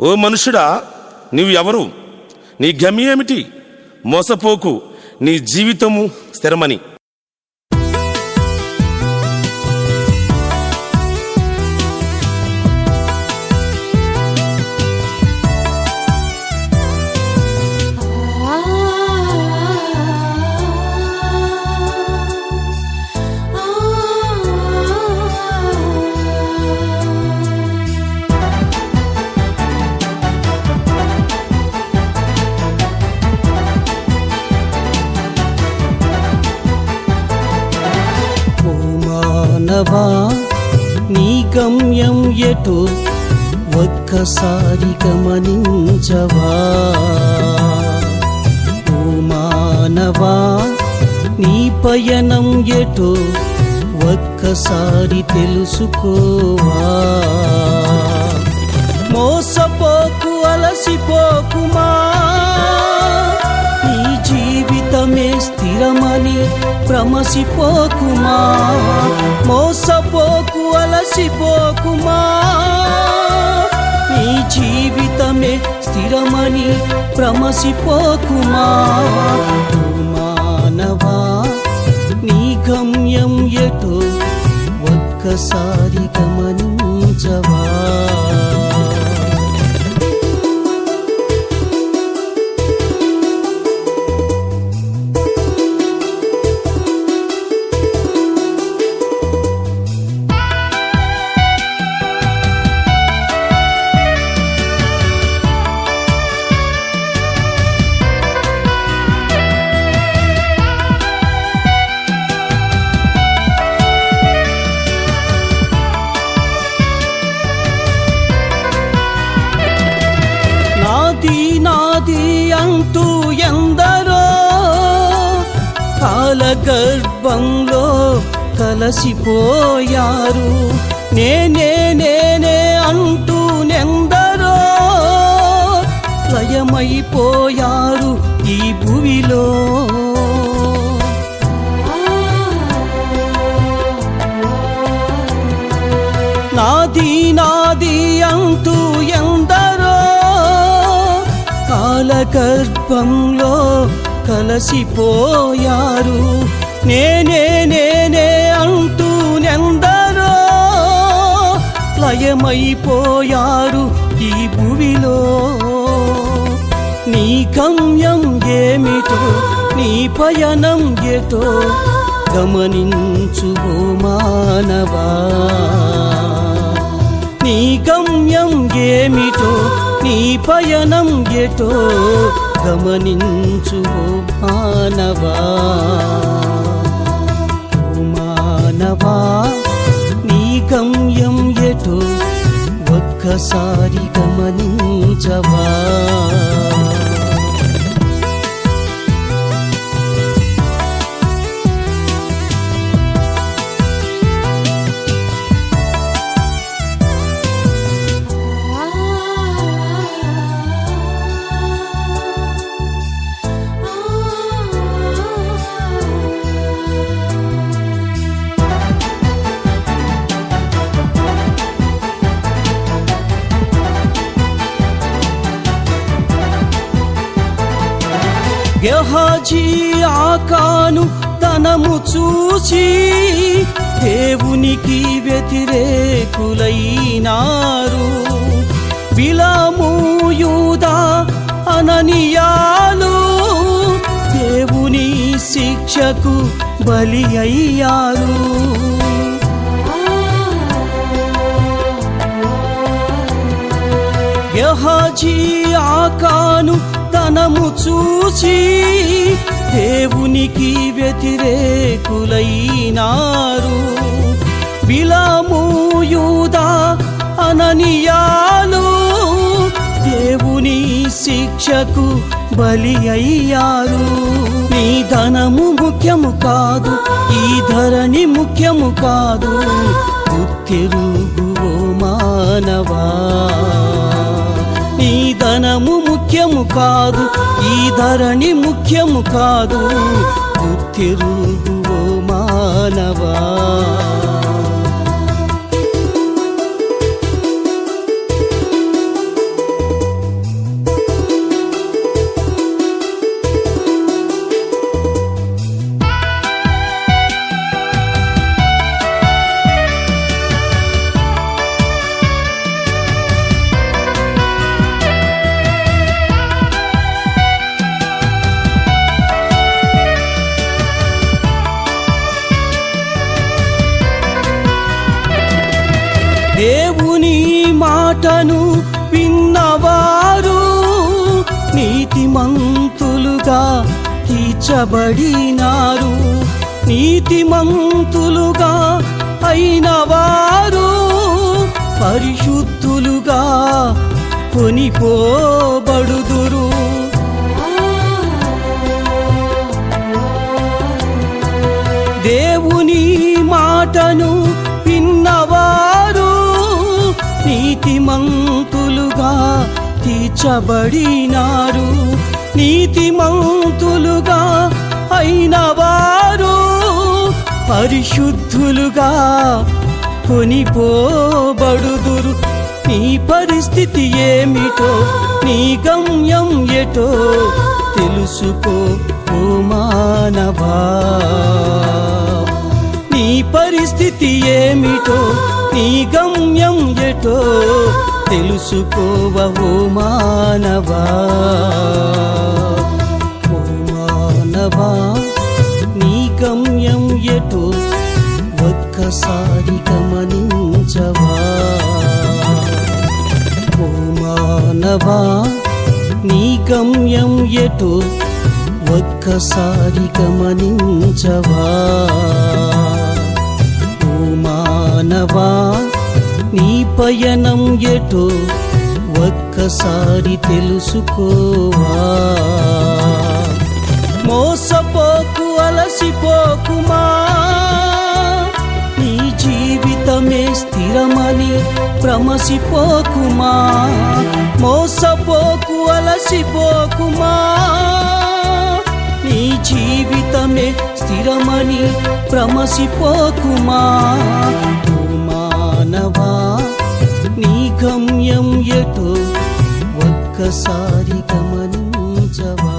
ఓ మనుషుడా నీవు ఎవరు నీ గమ్యేమిటి మోసపోకు. నీ జీవితము స్థిరమని. ఎటు ఒక్కసారి గమనించవా? ఓ మానవా నీ పయనం ఎటు ఒక్కసారి తెలుసుకోవా? మోసపోకు అలసిపోకుమా నీ జీవితమే స్థిరమని ప్రమసిపోకుమా మోసపోకు అలసిపోకుమా స్థిరమని భ్రమసిపోకుమా మానవా నీ గమ్యం ఎటో? ఒక్కసారి గమనించవా? కాలగర్భంలో కలసిపోయారు నేనే నేనే అంటూ నెందరో లయమైపోయారు ఈ భువిలో. నాది నాది అంటూ ఎందరో కాలగర్భంలో కలసిపోయారు నేనే నేనే అంటూ నెందరో లయమైపోయారు ఈ భువిలో. నీ గమ్యం ఏమిటో నీ పయనం ఏతో గమనించు మానవా. నీ గమ్యం ఏమిటో నీ పయనం ఏటో గమనించు మానవా. ఒక్కసారి గమనించవా గెహాజీ ఆకాను తనము చూసి దేవునికి వ్యతిరేకులైనారు. బిలాము యూదా అననియాలు దేవుని శిక్షకు బలి అయ్యారు. యహజీ ఆకాను మనము చూసి దేవునికి వ్యతిరేకులైనారు. బిలాము యూదా అననియాలు దేవుని శిక్షకు బలి అయ్యారు. నీ ధనము ముఖ్యము కాదు ఈ ధరణి ముఖ్యము కాదు గుర్తిరుగు మానవా? ధనము ముఖ్యము కాదు ఈ ధరణి ముఖ్యము కాదు. గుర్తిరుగు మానవా? మాటను విన్నవారు నీతిమంతులుగా తీర్చబడినారు. నీతిమంతులుగా అయినవారు పరిశుద్ధులుగా కొనిపోబడుదు నీతిమంతులుగా తీర్చబడినారు. నీతిమంతులుగా అయిన వారు పరిశుద్ధులుగా కొనిపోబడుదురు. నీ పరిస్థితి ఏమిటో నీ గమ్యం ఎటో తెలుసుకో ఓ మానవా. నీ పరిస్థితి ఏమిటో నీ గమ్యం ఎటో తెలుసుకోవ ఓ మానవా? ఓ మానవా నీ గమ్యం ఎటో ఒక్కసారి గమనించవా? ఓ మానవా నీ గమ్యం ఎటో ఒక్కసారి గమనించవా? మానవా నీ పయనం ఎటో ఒక్కసారి తెలుసుకోవా? మోసపోకు అలసిపోకుమా? నీ జీవితమే స్థిరమని ప్రమసిపోకుమా మోసపోకు అలసిపోకుమా? నీ జీవితమే స్థిరమని ప్రమసిపోకుమా మానవా నీ గమ్యం ఎటు? ఒక్కసారి గమనించవా?